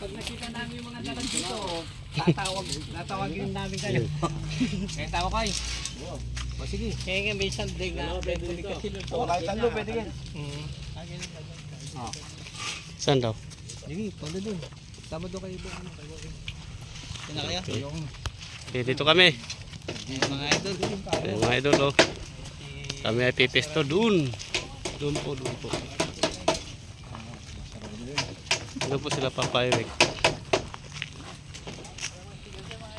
Pag nakita namin yung mga dalag dito, tatawag, tatawagin namin kayo. Kaya tawag kayo. O sige. Kaya nga may sandig na pwede kasi nung O, kahit saan doon, pwede yan. Saan daw? Sige, pwede dun. Tama doon kayo doon. Kayo. Yan na kaya? Okay, dito kami. mga idol. Mga idol, oh. Kami ay pipesto doon. Doon po, doon po. Doon po sila papayrik.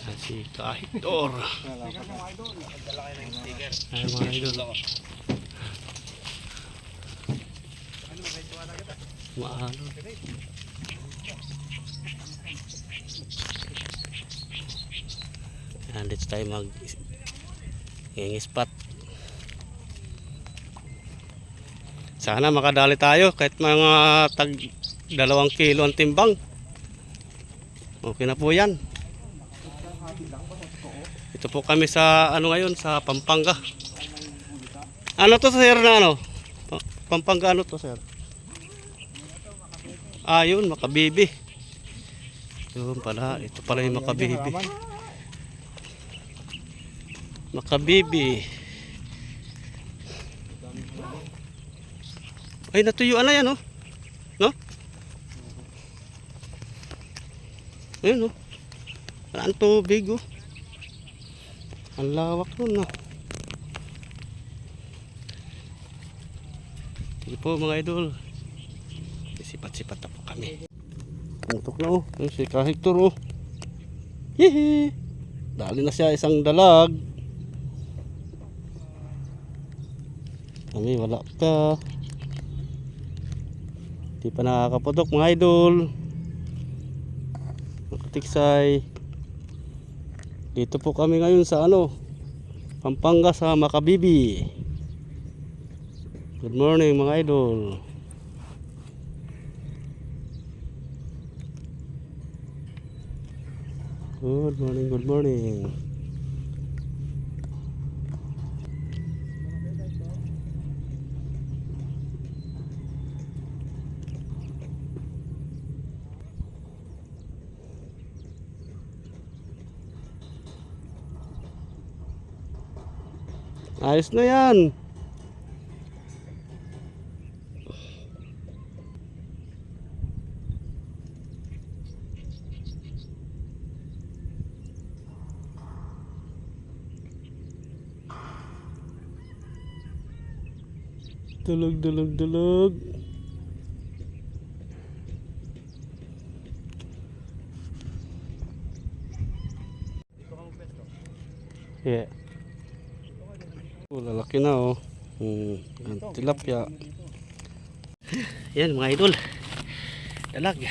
Ah, Si Kahiktor. Ayan mga idol. Maano. Ayan, dito tayo mag Hinging spot. Sana makadali tayo kahit mga tag dalawang kilo ang timbang. Okay na po yan. Ito po kami sa ano ngayon sa Pampanga. Ano to sir na ano? Pa- Pampanga ano to sir? Ah yun, makabibi. Yun pala, ito pala yung makabibi. Makabibi. Ay, natuyuan na yan, oh. Ayun, oh. Wala ang tubig, oh. Ang lawak nun, no. Sige po, mga idol. Sipat-sipat na po kami. Putok na, oh. Ayun, si Kahiktor, oh. Hihi. Dali na siya isang dalag. Kami wala pa. Di pa nakakaputok mga idol. Nakatiksay. Dito po kami ngayon sa ano? Pampanga sa Makabibi. Good morning mga idol. Good morning, good morning. Ayos na yan. Dulog, dulog, dulog. Yeah. Oh, lalaki na oh. Hmm, yan, tilapia. Yan mga idol. Dalag.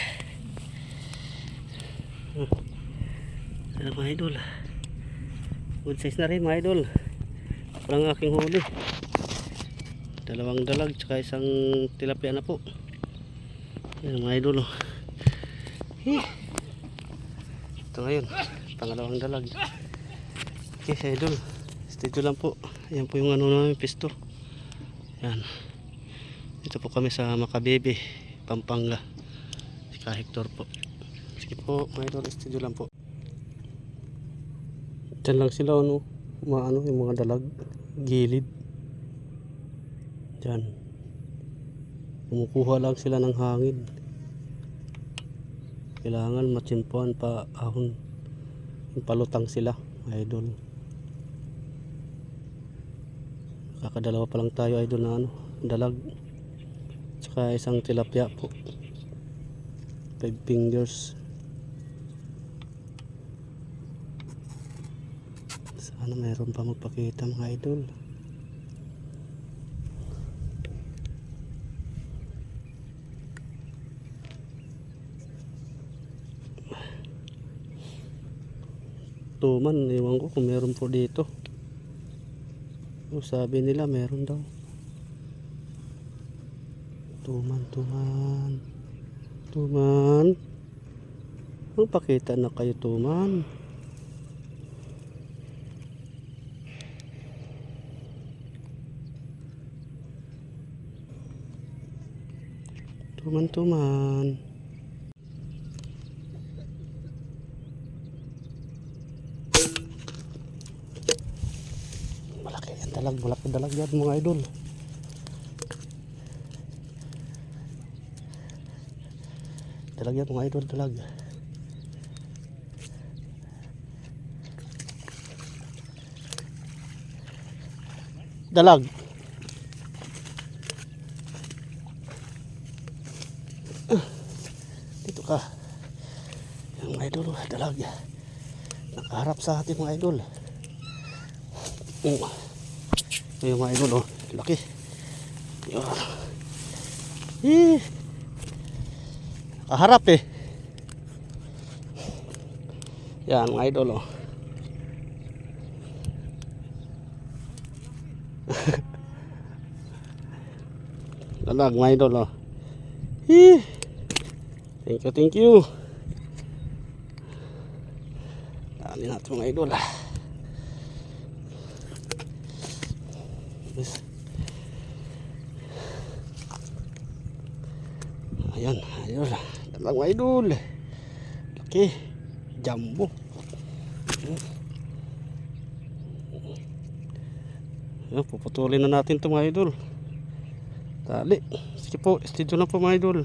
Hmm. Yan mga idol. Good size na rin mga idol. Parang aking huli. Dalawang dalag tsaka isang tilapia na po. Yan mga idol oh. Eh. Ito ngayon. Pangalawang dalag. Okay idol. Stay lang po. Yan po yung ano namin pisto. Yan. Dito po kami sa Makabebe, Pampanga. Si Kahektor po. Sige po, mga idol, studio lang po. Diyan lang sila ano, maano yung mga dalag, gilid. Diyan. Kumukuha lang sila ng hangin. Kailangan matsimpuan pa ahon. Palutang sila, idol. Kakadalawa pa lang tayo idol na ano, dalag. Tsaka isang tilapia po. Five fingers. Sana meron pa magpakita mga idol. Tuman, iwan ko kung meron po dito. Oh, sabi nila meron daw. Tuman, tuman. Tuman. Ang pakita na kayo tuman. Tuman-tuman. Malaki yan dalag, malaki dalag yan mga idol. Dalag yan mga idol, dalag. Dalag. Dito ka. Yung mga idol, dalag. Nakaharap sa ating mga idol. Oh. Ayun mga idol, oh. Laki. Yun. Eh. Nakaharap eh. Yan mga idol, oh. Dalag mga idol, oh. Eh. Thank you, thank you. Dali natin mga idol ah. Yes. Ayan, ayun. Dalang mga idol. Laki. Jumbo. Ayan, puputulin na natin ito mga idol. Dali. Sige po, studio na po mga idol.